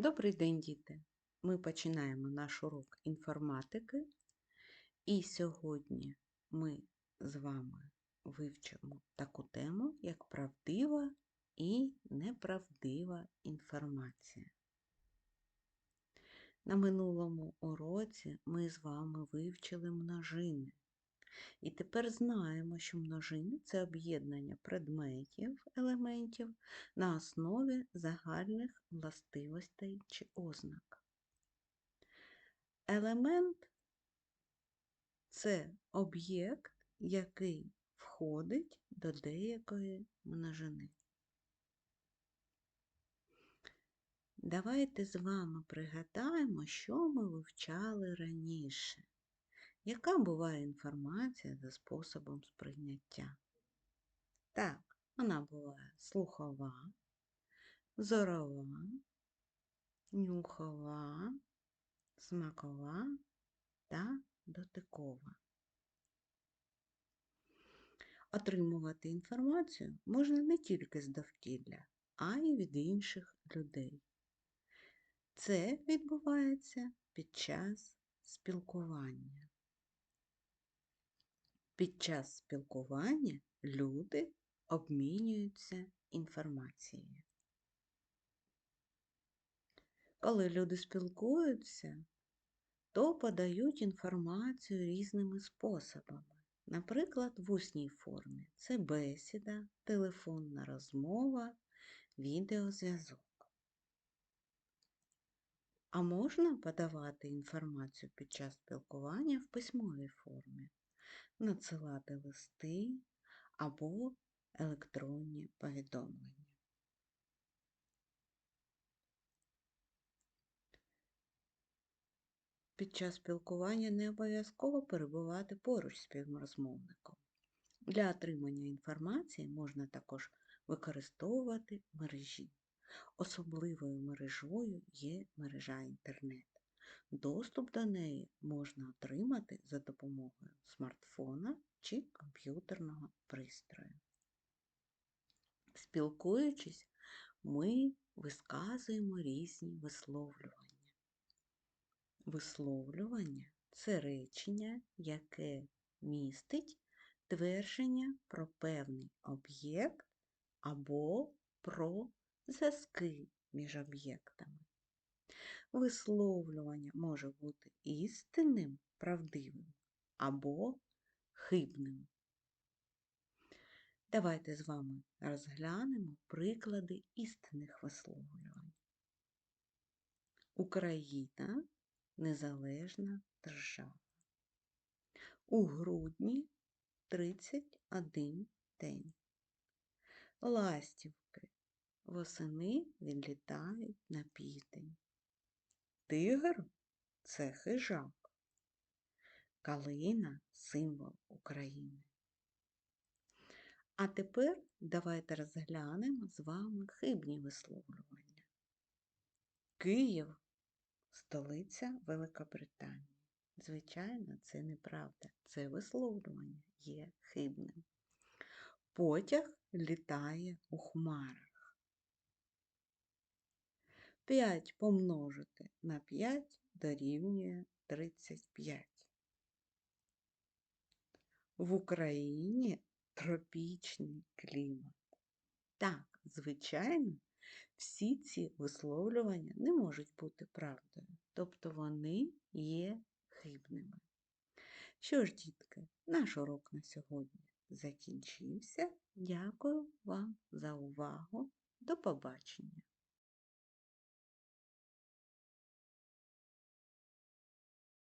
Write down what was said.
Добрий день, діти! Ми починаємо наш урок інформатики, і сьогодні ми з вами вивчимо таку тему, як правдива і неправдива інформація. На минулому уроці ми з вами вивчили множини. І тепер знаємо, що множини це об'єднання предметів, елементів на основі загальних властивостей чи ознак. Елемент це об'єкт, який входить до деякої множини. Давайте з вами пригадаємо, що ми вивчали раніше. Яка буває інформація за способом сприйняття? Так, вона буває слухова, зорова, нюхова, смакова та дотикова. Отримувати інформацію можна не тільки з довкілля, а й від інших людей. Це відбувається під час спілкування. Під час спілкування люди обмінюються інформацією. Коли люди спілкуються, то подають інформацію різними способами. Наприклад, в усній формі це бесіда, телефонна розмова, відеозв'язок. А можна подавати інформацію під час спілкування в письмовій формі надсилати листи або електронні повідомлення. Під час спілкування не обов'язково перебувати поруч з співрозмовником. Для отримання інформації можна також використовувати мережі. Особливою мережою є мережа інтернет. Доступ до неї можна отримати за допомогою смартфона чи комп'ютерного пристрою. Спілкуючись, ми висказуємо різні висловлювання. Висловлювання це речення, яке містить твердження про певний об'єкт або про зв'язки між об'єктами. Висловлювання може бути істинним, правдивим або хибним. Давайте з вами розглянемо приклади істинних висловлювань. Україна незалежна держава. У грудні 31 день. Ластівки восени відлітають на південь. Тигр це хижак. Калина символ України. А тепер давайте розглянемо з вами хибні висловлювання. Київ столиця Великобританії. Звичайно, це неправда. Це висловлювання є хибним. Потяг літає у хмарах. 5 помножити на 5 дорівнює 35. В Україні тропічний клімат. Так, звичайно, всі ці висловлювання не можуть бути правдою, тобто вони є хибними. Що ж, дітки, наш урок на сьогодні закінчився. Дякую вам за увагу. До побачення!